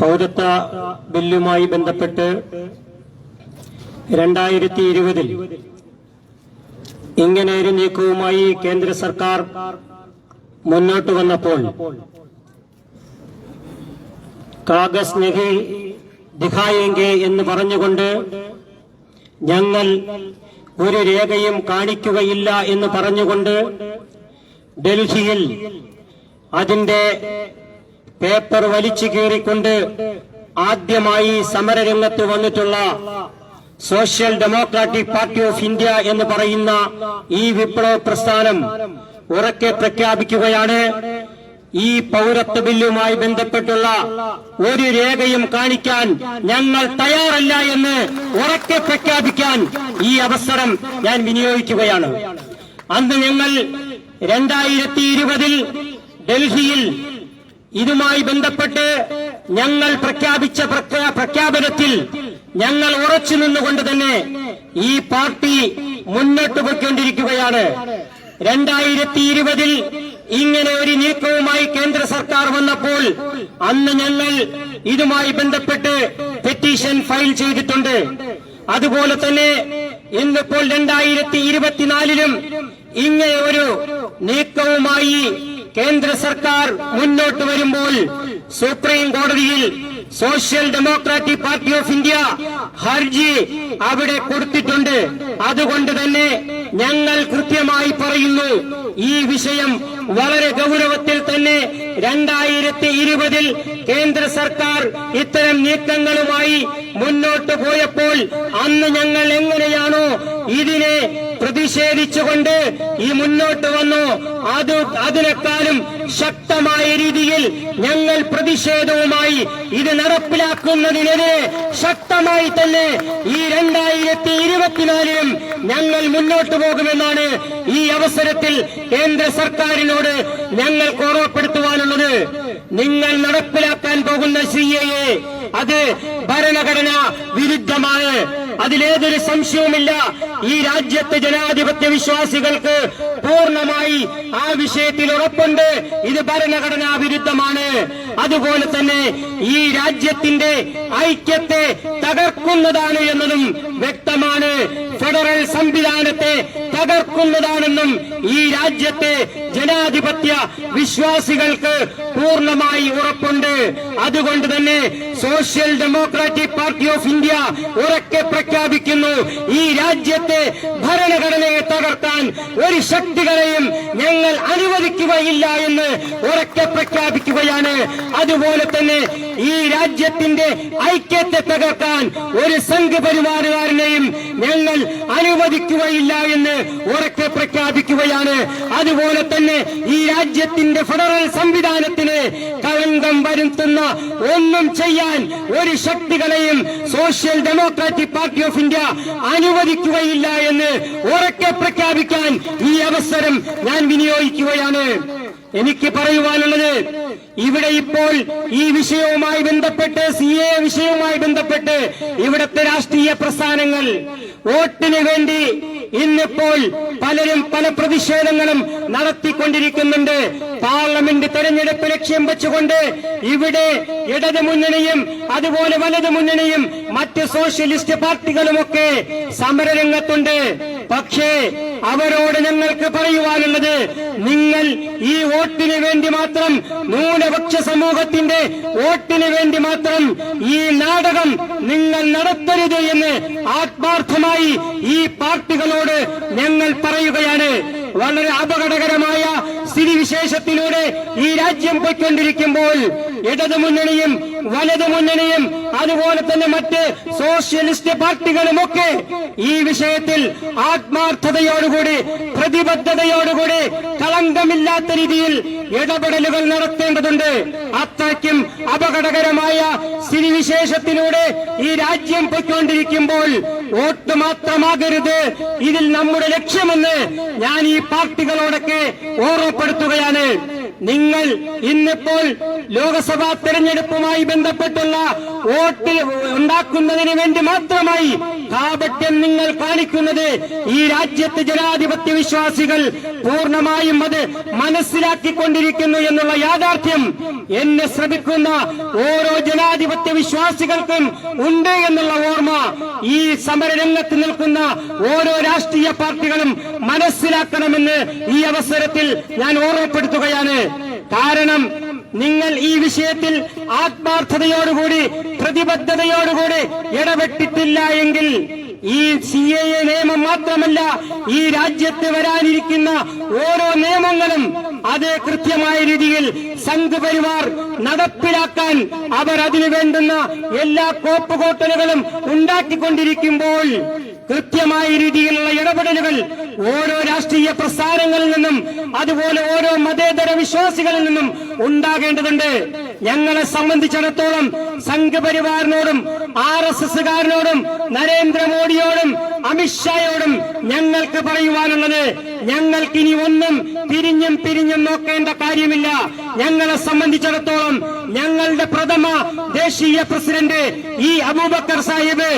പൗരത്വ ബില്ലുമായി ബന്ധപ്പെട്ട് രണ്ടായിരത്തി ഇരുപതിൽ ഇങ്ങനെ ഒരു നീക്കവുമായി കേന്ദ്ര സർക്കാർ മുന്നോട്ട് വന്നപ്പോൾ കാഗസ് നെഹി ദിഖായെങ്കെ എന്ന് പറഞ്ഞുകൊണ്ട് ഞങ്ങൾ ഒരു രേഖയും കാണിക്കുകയില്ല എന്ന് പറഞ്ഞുകൊണ്ട് ഡൽഹിയിൽ അതിന്റെ പേപ്പർ വലിച്ചു കീറിക്കൊണ്ട് ആദ്യമായി സമരരംഗത്ത് വന്നിട്ടുള്ള Social Democratic Party of India എന്ന് പറയുന്ന ഈ വിപ്ലവ പ്രസ്ഥാനം ഉറക്കെ പ്രഖ്യാപിക്കുകയാണ്. ഈ പൗരത്വ ബില്ലുമായി ബന്ധപ്പെട്ടുള്ള ഒരു രേഖയും കാണിക്കാൻ ഞങ്ങൾ തയ്യാറല്ല എന്ന് ഉറക്കെ പ്രഖ്യാപിക്കാൻ ഈ അവസരം ഞാൻ വിനിയോഗിക്കുകയാണ്. അന്ന് ഞങ്ങൾ രണ്ടായിരത്തി ഡൽഹിയിൽ ഇതുമായി ബന്ധപ്പെട്ട് ഞങ്ങൾ പ്രഖ്യാപിച്ച പ്രഖ്യാപനത്തിൽ ഞങ്ങൾ ഉറച്ചു നിന്നുകൊണ്ട് തന്നെ ഈ പാർട്ടി മുന്നോട്ട് പോയിക്കൊണ്ടിരിക്കുകയാണ്. രണ്ടായിരത്തി ഇരുപതിൽ ഇങ്ങനെ ഒരു നീക്കവുമായി കേന്ദ്ര സർക്കാർ വന്നപ്പോൾ അന്ന് ഞങ്ങൾ ഇതുമായി ബന്ധപ്പെട്ട് പെറ്റീഷൻ ഫയൽ ചെയ്തിട്ടുണ്ട്. അതുപോലെ തന്നെ ഇന്നിപ്പോൾ രണ്ടായിരത്തി ഇരുപത്തിനാലിലും ഇങ്ങനെ ഒരു നീക്കവുമായി കേന്ദ്ര സർക്കാർ മുന്നോട്ട് വരുമ്പോൾ സുപ്രീം കോടതിയിൽ Social Democratic Party of India ഹർജി അവിടെ കൊടുത്തിട്ടുണ്ട്. അതുകൊണ്ട് തന്നെ ഞങ്ങൾ കൃത്യമായി പറയുന്നു ഈ വിഷയം വളരെ ഗൗരവത്തിൽ തന്നെ രണ്ടായിരത്തി ഇരുപതിൽ കേന്ദ്ര സർക്കാർ ഇത്തരം നീക്കങ്ങളുമായി മുന്നോട്ട് പോയപ്പോൾ അന്ന് ഞങ്ങൾ എങ്ങനെയാണോ ഇതിനെ പ്രതിഷേധിച്ചുകൊണ്ട് ഈ മുന്നോട്ട് വന്നു. അത് അതിനേക്കാളും ശക്തമായ രീതിയിൽ ഞങ്ങൾ പ്രതിഷേധവുമായി ഇത് നടപ്പിലാക്കുന്നതിനെതിരെ ശക്തമായി തന്നെ ഈ രണ്ടായിരത്തി ഇരുപത്തിനാലിലും ഞങ്ങൾ മുന്നോട്ട് പോകുമെന്നാണ് ഈ അവസരത്തിൽ കേന്ദ്ര സർക്കാരിനോട് ഞങ്ങൾ ഓർമ്മപ്പെടുത്തുവാനുള്ളത്. നിങ്ങൾ നടപ്പിലാക്കാൻ പോകുന്ന സി അത് ഭരണഘടന വിരുദ്ധമാണ്. അതിലേതൊരു സംശയവുമില്ല. ഈ രാജ്യത്തെ ജനാധിപത്യ വിശ്വാസികൾക്ക് പൂർണമായി ആ വിഷയത്തിൽ ഉറപ്പുണ്ട്. ഇത് ഭരണഘടനാ വിരുദ്ധമാണ്. അതുപോലെ തന്നെ ഈ രാജ്യത്തിന്റെ ഐക്യത്തെ തകർക്കുന്നതാണ് എന്നതും വ്യക്തമാണ്. ഫെഡറൽ സംവിധാനത്തെ തകർക്കുന്നതാണെന്നും ഈ രാജ്യത്തെ ജനാധിപത്യ വിശ്വാസികൾക്ക് പൂർണമായി ഉറപ്പുണ്ട്. അതുകൊണ്ട് തന്നെ Social Democratic Party of India ഉറക്കെ പ്രഖ്യാപിക്കുന്നു. ഈ രാജ്യത്തെ ഭരണഘടനയെ തകർക്കാൻ ഒരു ശക്തികളെയും ഞങ്ങൾ അനുവദിക്കുകയില്ല എന്ന് ഉറക്കെ പ്രഖ്യാപിക്കുകയാണ്. അതുപോലെ തന്നെ ഈ രാജ്യത്തിന്റെ ഐക്യത്തെ തകർക്കാൻ ഒരു സംഘപരിവാറുകാരനെയും ഞങ്ങൾ അനുവദിക്കുകയില്ല എന്ന് ഉറക്കെ പ്രഖ്യാപിക്കുകയാണ്. അതുപോലെ തന്നെ ഈ രാജ്യത്തിന്റെ ഫെഡറൽ സംവിധാനത്തിന് കളങ്കം വരുത്തുന്ന ഒന്നും ചെയ്യാൻ ഒരു ശക്തികളെയും Social Democratic Party of India അനുവദിക്കുകയില്ല എന്ന് ഉറക്കെ പ്രഖ്യാപിക്കാൻ ഈ അവസരം ഞാൻ വിനിയോഗിക്കുകയാണ്. എനിക്ക് പറയുവാനുള്ളത് ഇവിടെ ഇപ്പോൾ ഈ വിഷയവുമായി ബന്ധപ്പെട്ട് സി എ വിഷയവുമായി ബന്ധപ്പെട്ട് ഇവിടുത്തെ രാഷ്ട്രീയ പ്രസ്ഥാനങ്ങൾ വോട്ടിന് വേണ്ടി ഇന്നിപ്പോൾ പലരും പല പ്രതിഷേധങ്ങളും നടത്തിക്കൊണ്ടിരിക്കുന്നുണ്ട്. പാർലമെന്റ് തെരഞ്ഞെടുപ്പ് ലക്ഷ്യം വെച്ചുകൊണ്ട് ഇവിടെ ഇടതു മുന്നണിയും അതുപോലെ വലതു മുന്നണിയും മറ്റ് സോഷ്യലിസ്റ്റ് പാർട്ടികളുമൊക്കെ സമരരംഗത്തുണ്ട്. പക്ഷേ അവരോട് ഞങ്ങൾക്ക് പറയുവാനുള്ളത് നിങ്ങൾ ഈ വോട്ടിന് വേണ്ടി മാത്രം ന്യൂനപക്ഷ സമൂഹത്തിന്റെ വോട്ടിന് വേണ്ടി മാത്രം ഈ നാടകം നിങ്ങൾ നടത്തരുത് എന്ന് ആത്മാർത്ഥമായി ഈ പാർട്ടികളോട് ഞങ്ങൾ പറയുകയാണ്. വളരെ അപകടകരമായ സ്ഥിതിവിശേഷത്തിലൂടെ ഈ രാജ്യം പോയിക്കൊണ്ടിരിക്കുമ്പോൾ ഇടതു മുന്നണിയും വലതു മുന്നണിയും അതുപോലെ തന്നെ മറ്റ് സോഷ്യലിസ്റ്റ് പാർട്ടികളുമൊക്കെ ഈ വിഷയത്തിൽ ആത്മാർത്ഥതയോടുകൂടി പ്രതിബദ്ധതയോടുകൂടി കളങ്കമില്ലാത്ത രീതിയിൽ ഇടപെടലുകൾ നടത്തേണ്ടതുണ്ട്. അത്രയ്ക്കും അപകടകരമായ സ്ഥിതിവിശേഷത്തിലൂടെ ഈ രാജ്യം പൊയ്ക്കൊണ്ടിരിക്കുമ്പോൾ വോട്ട് മാത്രമാകരുത് ഇതിൽ നമ്മുടെ ലക്ഷ്യമെന്ന് ഞാൻ ഈ പാർട്ടികളോടൊക്കെ ഓർമ്മപ്പെടുത്തുകയാണ്. നിങ്ങൾ ഇന്നിപ്പോൾ ലോക്സഭാ തെരഞ്ഞെടുപ്പുമായി ബന്ധപ്പെട്ടുള്ള വോട്ട് ഉണ്ടാക്കുന്നതിന് വേണ്ടി മാത്രമായി കാപട്യം നിങ്ങൾ കാണിക്കുന്നത് ഈ രാജ്യത്ത് ജനാധിപത്യ വിശ്വാസികൾ പൂർണമായും അത് മനസ്സിലാക്കിക്കൊണ്ടിരിക്കുന്നു എന്നുള്ള യാഥാർത്ഥ്യം എന്നെ ശ്രമിക്കുന്ന ഓരോ ജനാധിപത്യ വിശ്വാസികൾക്കും ഉണ്ട് എന്നുള്ള ഓർമ്മ ഈ സമരരംഗത്ത് നിൽക്കുന്ന ഓരോ രാഷ്ട്രീയ പാർട്ടികളും മനസ്സിലാക്കണമെന്ന് ഈ അവസരത്തിൽ ഞാൻ ഓർമ്മപ്പെടുത്തുകയാണ്. കാരണം നിങ്ങൾ ഈ വിഷയത്തിൽ ആത്മാർത്ഥതയോടുകൂടി പ്രതിബദ്ധതയോടുകൂടി ഇടപെട്ടിട്ടില്ല എങ്കിൽ ഈ സി എ എ നിയമം മാത്രമല്ല ഈ രാജ്യത്ത് വരാനിരിക്കുന്ന ഓരോ നിയമങ്ങളും അത് കൃത്യമായ രീതിയിൽ സംഘപരിവാർ നടപ്പിലാക്കാൻ അവർ അതിനു വേണ്ടുന്ന എല്ലാ കോപ്പുകോട്ടലുകളും ഉണ്ടാക്കിക്കൊണ്ടിരിക്കുമ്പോൾ കൃത്യമായ രീതിയിലുള്ള ഇടപെടലുകൾ ഓരോ രാഷ്ട്രീയ പ്രസ്ഥാനങ്ങളിൽ നിന്നും അതുപോലെ ഓരോ മതേതര വിശ്വാസികളിൽ നിന്നും ഉണ്ടാകേണ്ടതുണ്ട്. ഞങ്ങളെ സംബന്ധിച്ചിടത്തോളം സംഘപരിവാറിനോടും ആർ എസ് എസുകാരനോടും നരേന്ദ്രമോദിയോടും അമിത്ഷായോടും ഞങ്ങൾക്ക് പറയുവാനുള്ളത് ഞങ്ങൾക്കിനി ഒന്നും പിരിഞ്ഞും പിരിഞ്ഞും നോക്കേണ്ട കാര്യമില്ല. ഞങ്ങളെ സംബന്ധിച്ചിടത്തോളം ഞങ്ങളുടെ പ്രഥമ ദേശീയ പ്രസിഡന്റ് ഈ അബൂബക്കർ സാഹിബ്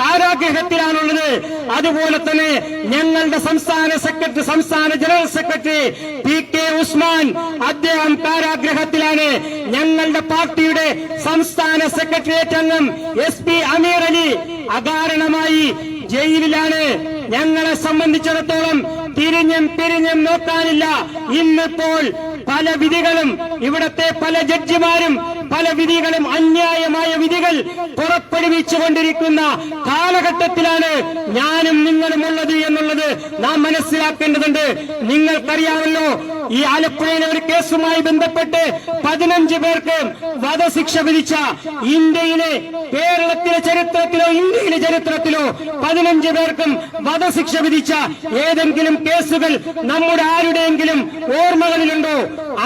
കാരാഗ്രഹത്തിലാണുള്ളത് അതുപോലെ തന്നെ ഞങ്ങളുടെ സംസ്ഥാന സെക്രട്ടറി സംസ്ഥാന general secretary P K Usman അദ്ദേഹം കാരാഗ്രഹത്തിലാണ് ഞങ്ങളുടെ പാർട്ടിയുടെ സംസ്ഥാന സെക്രട്ടേറിയറ്റ് അംഗം എസ് പി അമീർ അലി അകാരണമായി ജയിലിലാണ്. ഞങ്ങളെ സംബന്ധിച്ചിടത്തോളം തിരിഞ്ഞും പിരിഞ്ഞും നോക്കാനില്ല. ഇന്നിപ്പോൾ പല വിധികളും ഇവിടത്തെ പല ജഡ്ജിമാരും പല വിധികളും അന്യായമായ വിധികൾ പുറപ്പെടുവിച്ചുകൊണ്ടിരിക്കുന്ന കാലഘട്ടത്തിലാണ് ഞാനും നിങ്ങളും ഉള്ളത് എന്നുള്ളത് നാം മനസ്സിലാക്കേണ്ടതുണ്ട്. നിങ്ങൾക്കറിയാമല്ലോ ഈ ആലപ്പുഴയിലെ ഒരു കേസുമായി ബന്ധപ്പെട്ട് പതിനഞ്ച് പേർക്ക് വധശിക്ഷ വിധിച്ച ഇന്ത്യയിലെ കേരളത്തിലെ ചരിത്രത്തിലോ ഇന്ത്യയിലെ ചരിത്രത്തിലോ പതിനഞ്ച് പേർക്കും വധശിക്ഷ വിധിച്ച ഏതെങ്കിലും കേസുകൾ നമ്മുടെ ആരുടെയെങ്കിലും ഓർമ്മകളിലുണ്ടോ?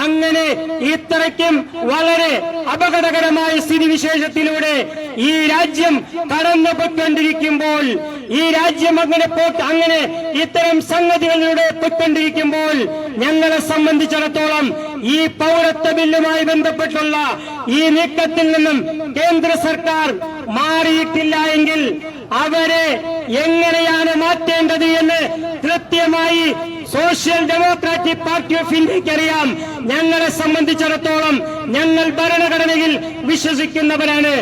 അങ്ങനെ ഇത്രയ്ക്കും വളരെ അപകടകരമായ സ്ഥിതിവിശേഷത്തിലൂടെ ഈ രാജ്യം കടന്നു പൊയ്ക്കൊണ്ടിരിക്കുമ്പോൾ ഈ രാജ്യം അങ്ങനെ പോട്ട് അങ്ങനെ ഇത്തരം സംഗതികളിലൂടെ പൊയ്ക്കൊണ്ടിരിക്കുമ്പോൾ ഞങ്ങളെ സംബന്ധിച്ചിടത്തോളം ഈ പൗരത്വ ബില്ലുമായി ബന്ധപ്പെട്ടുള്ള ഈ നീക്കത്തിൽ നിന്നും കേന്ദ്ര സർക്കാർ മാറിയിട്ടില്ല എങ്കിൽ അവരെ എങ്ങനെയാണ് മാറ്റേണ്ടത് എന്ന് കൃത്യമായി സോഷ്യൽ ഡെമോക്രാറ്റിക് പാർട്ടി ഓഫ് ഇന്ത്യയ്ക്ക് അറിയാം. ഞങ്ങളെ സംബന്ധിച്ചിടത്തോളം ഞങ്ങൾ ഭരണഘടനയിൽ വിശ്വസിക്കുന്നവരാണ്.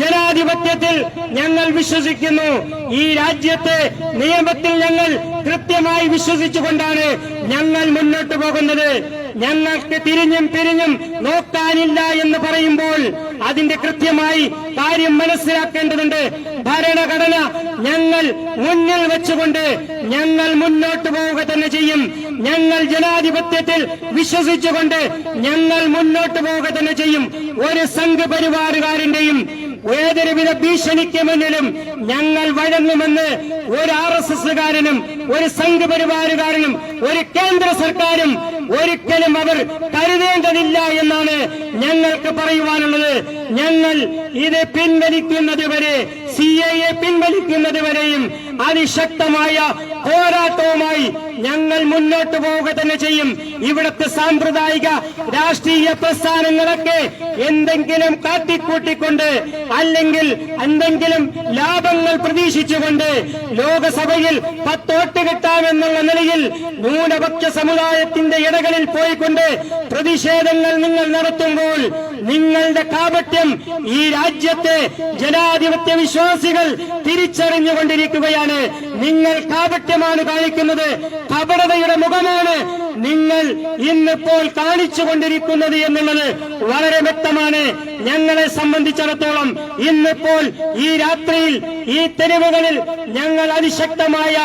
ജനാധിപത്യത്തിൽ ഞങ്ങൾ വിശ്വസിക്കുന്നു. ഈ രാജ്യത്തെ നിയമത്തിൽ ഞങ്ങൾ കൃത്യമായി വിശ്വസിച്ചുകൊണ്ടാണ് ഞങ്ങൾ മുന്നോട്ട് പോകുന്നത്. ഞങ്ങൾക്ക് തിരിഞ്ഞും പിരിഞ്ഞും നോക്കാനില്ല എന്ന് പറയുമ്പോൾ അതിന്റെ കൃത്യമായി കാര്യം മനസ്സിലാക്കേണ്ടതുണ്ട്. ഭരണഘടന ഞങ്ങൾ മുന്നിൽ വെച്ചുകൊണ്ട് ഞങ്ങൾ മുന്നോട്ട് പോവുക തന്നെ ചെയ്യും. ഞങ്ങൾ ജനാധിപത്യത്തിൽ വിശ്വസിച്ചുകൊണ്ട് ഞങ്ങൾ മുന്നോട്ട് പോവുക തന്നെ ചെയ്യും. ഒരു സംഘപരിവാറുകാരന്റെയും ഏതൊരുവിധ ഭീഷണിക്ക് മുന്നിലും ഞങ്ങൾ വഴങ്ങുമെന്ന് ഒരു ആർ എസ് എസുകാരനും ഒരു സംഘപരിവാരുകാരനും ഒരു കേന്ദ്ര സർക്കാരും ഒരിക്കലും അവർ കരുതേണ്ടതില്ല എന്നാണ് ഞങ്ങൾക്ക് പറയുവാനുള്ളത്. ഞങ്ങൾ ഇത് പിൻവലിക്കുന്നത് വരെ സി ഐ എ പിൻവലിക്കുന്നത് വരെയും അതിശക്തമായ പോരാട്ടവുമായി ഞങ്ങൾ മുന്നോട്ട് പോവുക തന്നെ ചെയ്യും. ഇവിടുത്തെ സാമ്പ്രദായിക രാഷ്ട്രീയ പ്രസ്ഥാനങ്ങളൊക്കെ എന്തെങ്കിലും കാട്ടിക്കൂട്ടിക്കൊണ്ട് അല്ലെങ്കിൽ എന്തെങ്കിലും ലാഭങ്ങൾ പ്രതീക്ഷിച്ചുകൊണ്ട് ലോകസഭയിൽ പത്തോട്ട് കിട്ടാമെന്നുള്ള നിലയിൽ ന്യൂനപക്ഷ സമുദായത്തിന്റെ ഇടകളിൽ പോയിക്കൊണ്ട് പ്രതിഷേധങ്ങൾ നിങ്ങൾ നടത്തുമ്പോൾ നിങ്ങളുടെ കാപട്യം ഈ രാജ്യത്തെ ജനാധിപത്യ വിശ്വാസികൾ തിരിച്ചറിഞ്ഞുകൊണ്ടിരിക്കുകയാണ്. നിങ്ങൾ കാപട്യമാണ് കാണിക്കുന്നത്. കപടതയുടെ മുഖമാണ് നിങ്ങൾ ഇന്നിപ്പോൾ കാണിച്ചുകൊണ്ടിരിക്കുന്നത് എന്നുള്ളത് വളരെ വ്യക്തമാണ്. ഞങ്ങളെ സംബന്ധിച്ചിടത്തോളം ഇന്നിപ്പോൾ ഈ രാത്രിയിൽ ഈ തെരുവുകളിൽ ഞങ്ങൾ അതിശക്തമായ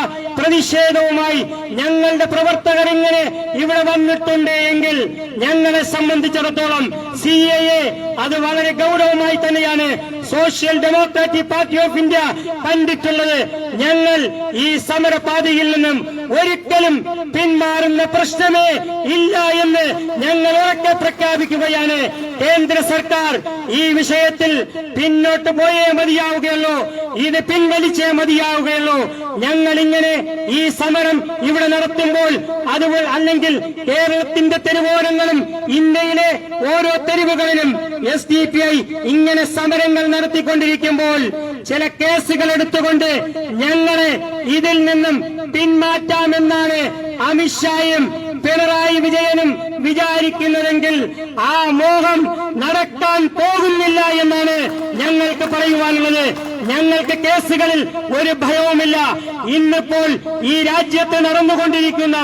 പ്രതിഷേധവുമായി ഞങ്ങളുടെ പ്രവർത്തകർ ഇങ്ങനെ ഇവിടെ വന്നിട്ടുണ്ട് എങ്കിൽ ഞങ്ങളെ സംബന്ധിച്ചിടത്തോളം സി എ എ അത് വളരെ ഗൗരവമായി തന്നെയാണ് Social Democratic Party of India കണ്ടിട്ടുള്ളത്. ഞങ്ങൾ ഈ സമരപാതയിൽ നിന്നും ഒരിക്കലും പിന്മാറുന്ന പ്രശ്നമേ ഇല്ല എന്ന് ഞങ്ങൾ ഉറക്കെ പ്രഖ്യാപിക്കുകയാണ്. കേന്ദ്ര സർക്കാർ ഈ വിഷയത്തിൽ പിന്നോട്ട് പോയേ മതിയാവുകയുള്ളൂ. ഇത് പിൻവലിച്ചേ മതിയാവുകയുള്ളൂ. ഞങ്ങൾ ഇങ്ങനെ ഈ സമരം ഇവിടെ നടത്തുമ്പോൾ അത് അല്ലെങ്കിൽ കേരളത്തിന്റെ തെരുവോരങ്ങളും ഇന്ത്യയിലെ ഓരോ തെരുവുകളിലും എസ് ഡി പി ഐ ഇങ്ങനെ സമരങ്ങൾ നടത്തിക്കൊണ്ടിരിക്കുമ്പോൾ ചില കേസുകൾ എടുത്തുകൊണ്ട് ഞങ്ങളെ ഇതിൽ നിന്നും പിന്മാറ്റാമെന്നാണ് അമിത്ഷായും പിണറായി വിജയനും വിചാരിക്കുന്നതെങ്കിൽ ആ മോഹം നടക്കാൻ പോകുന്നില്ല എന്നാണ് ഞങ്ങൾക്ക് പറയുവാനുള്ളത്. ഞങ്ങൾക്ക് കേസുകളിൽ ഒരു ഭയവുമില്ല. ഇന്നിപ്പോൾ ഈ രാജ്യത്ത് നടന്നുകൊണ്ടിരിക്കുന്ന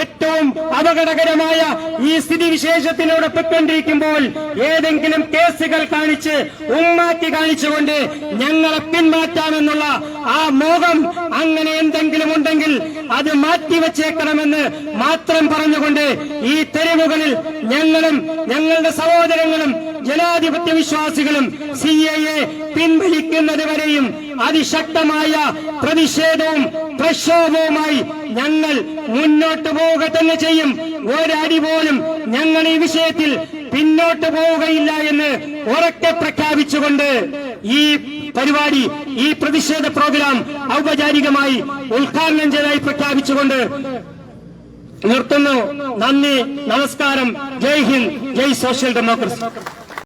ഏറ്റവും അപകടകരമായ ഈ സ്ഥിതിവിശേഷത്തിലൂടെ പൊയ്ക്കൊണ്ടിരിക്കുമ്പോൾ ഏതെങ്കിലും കേസുകൾ കാണിച്ച് ഉമ്മാക്കി കാണിച്ചുകൊണ്ട് ഞങ്ങളെ പിന്മാറ്റാമെന്നുള്ള ആ മോഹം അങ്ങനെ എന്തെങ്കിലും ഉണ്ടെങ്കിൽ അത് മാറ്റിവെച്ചേക്കണമെന്ന് മാത്രം പറഞ്ഞുകൊണ്ട് ഈ തെരുവുകളിൽ ഞങ്ങളും ഞങ്ങളുടെ സഹോദരങ്ങളും ജനാധിപത്യ വിശ്വാസികളും സി എ പിൻവലിക്കുന്നത് വരെയും അതിശക്തമായ പ്രതിഷേധവും പ്രക്ഷോഭവുമായി ഞങ്ങൾ മുന്നോട്ട് പോവുക തന്നെ ചെയ്യും. ഒരടി പോലും ഞങ്ങൾ ഈ വിഷയത്തിൽ പിന്നോട്ട് പോവുകയില്ല എന്ന് ഉറക്കെ പ്രഖ്യാപിച്ചുകൊണ്ട് ഈ പരിപാടി ഈ പ്രതിഷേധ പ്രോഗ്രാം ഔപചാരികമായി ഉദ്ഘാടനം ചെയ്തതായി പ്രഖ്യാപിച്ചുകൊണ്ട് നിർത്തുന്നു. നന്ദി നമസ്കാരം. ജയ് ഹിന്ദ് ജയ് സോഷ്യൽ ഡെമോക്രസി.